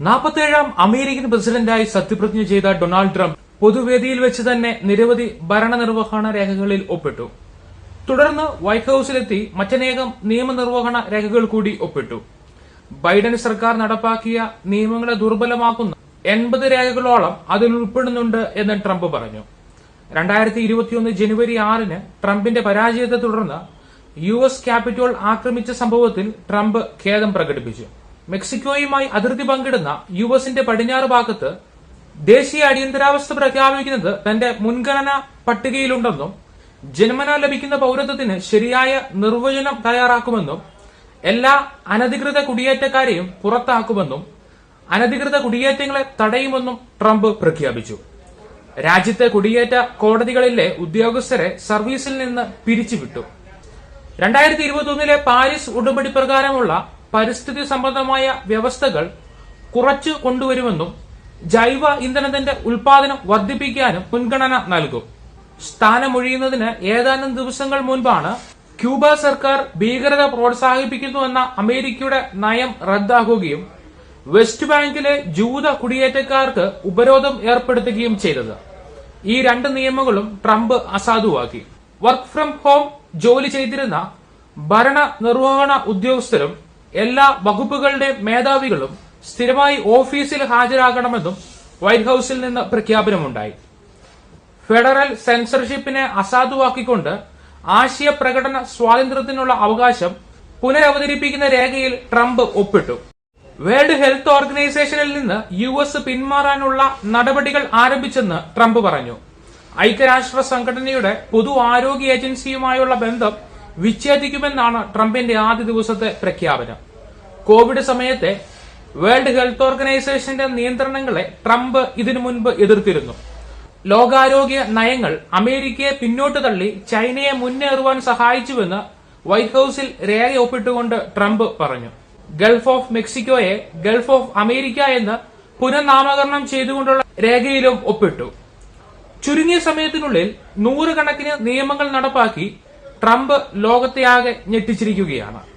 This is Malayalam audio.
നാൽപ്പത്തേഴാം അമേരിക്കൻ പ്രസിഡന്റായി സത്യപ്രതിജ്ഞ ചെയ്ത ഡൊണാൾഡ് ട്രംപ് പൊതുവേദിയിൽ വെച്ച് തന്നെ നിരവധി ഭരണനിർവഹണ രേഖകളിൽ ഒപ്പിട്ടു. തുടർന്ന് വൈറ്റ് ഹൌസിലെത്തി മറ്റനേകം നിയമനിർവഹണ രേഖകൾ കൂടി ഒപ്പിട്ടു. ബൈഡൻ സർക്കാർ നടപ്പാക്കിയ നിയമങ്ങളെ ദുർബലമാക്കുന്ന എൺപത് രേഖകളോളം അതിൽ ഉൾപ്പെടുന്നുണ്ട് എന്ന് ട്രംപ് പറഞ്ഞു. രണ്ടായിരത്തി ഇരുപത്തിയൊന്ന് ജനുവരി ആറിന് ട്രംപിന്റെ പരാജയത്തെ തുടർന്ന് യു എസ് ക്യാപിറ്റോൾ ആക്രമിച്ച സംഭവത്തിൽ ട്രംപ് ഖേദം പ്രകടിപ്പിച്ചു. മെക്സിക്കോയുമായി അതിർത്തി പങ്കിടുന്ന യു എസിന്റെ പടിഞ്ഞാറ് ഭാഗത്ത് ദേശീയ അടിയന്തരാവസ്ഥ പ്രഖ്യാപിക്കുന്നത് തന്റെ മുൻഗണന പട്ടികയിലുണ്ടെന്നും ജന്മന ലഭിക്കുന്ന പൌരത്വത്തിന് ശരിയായ നിർവചനം തയ്യാറാക്കുമെന്നും എല്ലാ അനധികൃത കുടിയേറ്റക്കാരെയും പുറത്താക്കുമെന്നും അനധികൃത കുടിയേറ്റങ്ങളെ തടയുമെന്നും ട്രംപ് പ്രഖ്യാപിച്ചു. രാജ്യത്തെ കുടിയേറ്റ കോടതികളിലെ ഉദ്യോഗസ്ഥരെ സർവീസിൽ നിന്ന് പിരിച്ചുവിട്ടു. രണ്ടായിരത്തി ഇരുപത്തിയൊന്നിലെ പാരീസ് ഉടമ്പടി പ്രകാരമുള്ള പരിസ്ഥിതി സംബന്ധമായ വ്യവസ്ഥകൾ കുറച്ചു കൊണ്ടുവരുമെന്നും ജൈവ ഇന്ധനത്തിന്റെ ഉൽപാദനം വർദ്ധിപ്പിക്കാനും മുൻഗണന നൽകും. സ്ഥാനമൊഴിയുന്നതിന് ഏതാനും ദിവസങ്ങൾ മുൻപാണ് ക്യൂബ സർക്കാർ ഭീകരത പ്രോത്സാഹിപ്പിക്കുന്നുവെന്ന അമേരിക്കയുടെ നയം റദ്ദാക്കുകയും വെസ്റ്റ് ബാങ്കിലെ ജൂത കുടിയേറ്റക്കാർക്ക് ഉപരോധം ഏർപ്പെടുത്തുകയും ചെയ്തത്. ഈ രണ്ട് നിയമങ്ങളും ട്രംപ് അസാധുവാക്കി. വർക്ക് ഫ്രം ഹോം ജോലി ചെയ്തിരുന്ന ഭരണ നിർവഹണ ഉദ്യോഗസ്ഥരും എല്ലാ വകുപ്പുകളുടെ മേധാവികളും സ്ഥിരമായി ഓഫീസിൽ ഹാജരാകണമെന്നും വൈറ്റ് ഹൌസിൽ നിന്ന് പ്രഖ്യാപനമുണ്ടായി. ഫെഡറൽ സെൻസർഷിപ്പിനെ അസാധുവാക്കിക്കൊണ്ട് ആശയ പ്രകടന സ്വാതന്ത്ര്യത്തിനുള്ള അവകാശം പുനരവതരിപ്പിക്കുന്ന രേഖയിൽ ട്രംപ് ഒപ്പിട്ടു. വേൾഡ് ഹെൽത്ത് ഓർഗനൈസേഷനിൽ നിന്ന് യു എസ് പിന്മാറാനുള്ള നടപടികൾ ആരംഭിച്ചെന്ന് ട്രംപ് പറഞ്ഞു. ഐക്യരാഷ്ട്ര സംഘടനയുടെ പൊതു ആരോഗ്യ ഏജൻസിയുമായുള്ള ബന്ധം വിച്ഛേദിക്കുമെന്നാണ് ട്രംപിന്റെ ആദ്യ ദിവസത്തെ പ്രഖ്യാപനം. കോവിഡ് സമയത്തെ വേൾഡ് ഹെൽത്ത് ഓർഗനൈസേഷന്റെ നിയന്ത്രണങ്ങളെ ട്രംപ് ഇതിനു മുൻപ് എതിർത്തിരുന്നു. ലോകാരോഗ്യ നയങ്ങൾ അമേരിക്കയെ പിന്നോട്ട് തള്ളി ചൈനയെ മുന്നേറുവാൻ സഹായിച്ചുവെന്ന് വൈറ്റ് ഹൌസിൽ രേഖ ഒപ്പിട്ടുകൊണ്ട് ട്രംപ് പറഞ്ഞു. ഗൾഫ് ഓഫ് മെക്സിക്കോയെ ഗൾഫ് ഓഫ് അമേരിക്ക എന്ന് പുനർനാമകരണം ചെയ്തുകൊണ്ടുള്ള രേഖയിലും ഒപ്പിട്ടു. ചുരുങ്ങിയ സമയത്തിനുള്ളിൽ നൂറുകണക്കിന് നിയമങ്ങൾ നടപ്പാക്കി ട്രംപ് ലോകത്തെയാകെ ഞെട്ടിച്ചിരിക്കുകയാണ്.